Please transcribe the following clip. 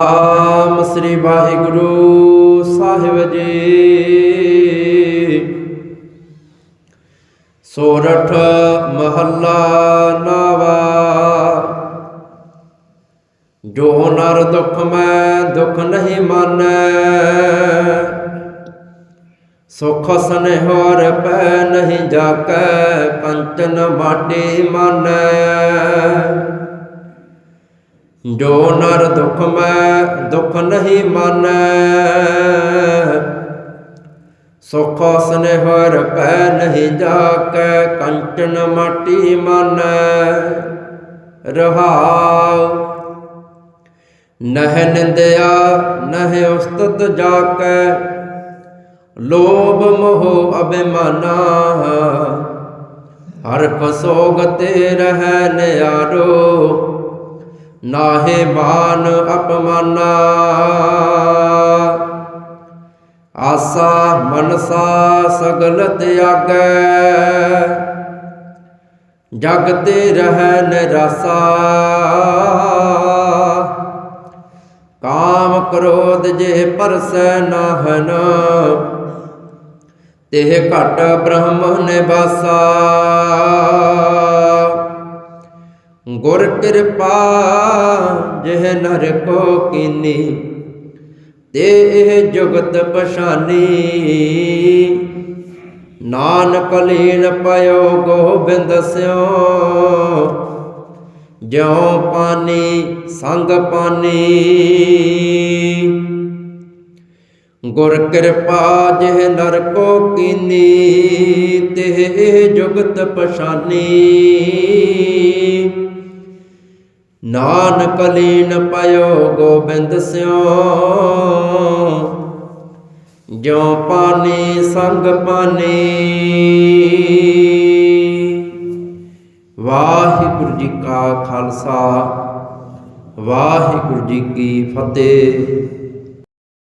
ਆਮ ਸ੍ਰੀ ਵਾਹਿਗੁਰੂ ਸਾਹਿਬ ਜੀ। ਸੋਰਠ ਮਹੱਲਾ ਨਾਵਾ। ਜੋ ਨਰ ਦੁਖ ਮੈਂ ਦੁਖ ਨਹੀਂ ਮਾਨੈ, ਸੁਖ ਸਨੇਹਰ ਪੈ ਨਹੀਂ ਜਾਕੈ, ਕੰਚਨ ਮਾਟੀ ਮਾਨੈ। ਜੋ ਨਰ ਦੁਖ ਮੈਂ ਦੁਖ ਨਹੀਂ ਮਾਨੈ, ਸੁਖ ਸਨੇਹਰ ਪੈ ਨਹੀਂ ਜਾਕੈ, ਕੰਚਨ ਮਾਟੀ ਮਾਨੈ, ਰਹਾਉ। ਨਹਿ ਨਿੰਦਿਆ, ਨਹਿ ਉਸਤਤ ਜਾਕੈ, ਲੋਭ ਮੋਹ ਅਭਿਮਾਨਾ। ਹਰ ਕਸੋਗ ਤੇ ਰਹਿ ਨਿਆਰੋ ਨਾਹੇ ਮਾਨ ਅਪਮਾਨਾ। ਆਸਾ ਮਨਸਾ ਸਗਲ ਤਿਆਗੈ। ਜਗ ਤੇ ਰਹਿ ਨਿਰਾਸਾ। ਕਾਮ ਕ੍ਰੋਧ ਜੇ ਪਰਸੈ ਨਾਹਨ, ਤਿਹ ਘਟ ਬ੍ਰਹਮ ਨਿਵਾਸਾ। ਗੁਰ ਕਿਰਪਾ ਜਿਹ ਨਰ ਕੋ ਕੀਨੀ, ਤੇ ਇਹ ਜੁਗਤ ਪਛਾਨੀ। ਨਾਨਕ ਲੀਨ ਪਇਓ ਗੋਬਿੰਦ ਸਿਓ, ਜਿਉ ਪਾਨੀ ਸੰਗ ਪਾਨੀ। ਗੁਰ ਕਿਰਪਾ ਜਿਹ ਨਰ ਕੋ ਕੀਨੀ, ਤੇ ਜੁਗਤ ਪਛਾਨੀ। ਨਾਨਕ ਲੀਨ ਪਇਓ ਗੋਬਿੰਦ ਸਿਓ। ਜਿਉ ਪਾਣੀ ਸੰਗ ਪਾਣੀ ਵਾਹਿਗੁਰੂ ਜੀ ਕਾ ਖਾਲਸਾ, ਵਾਹਿਗੁਰੂ ਜੀ ਕੀ ਫਤਿਹ।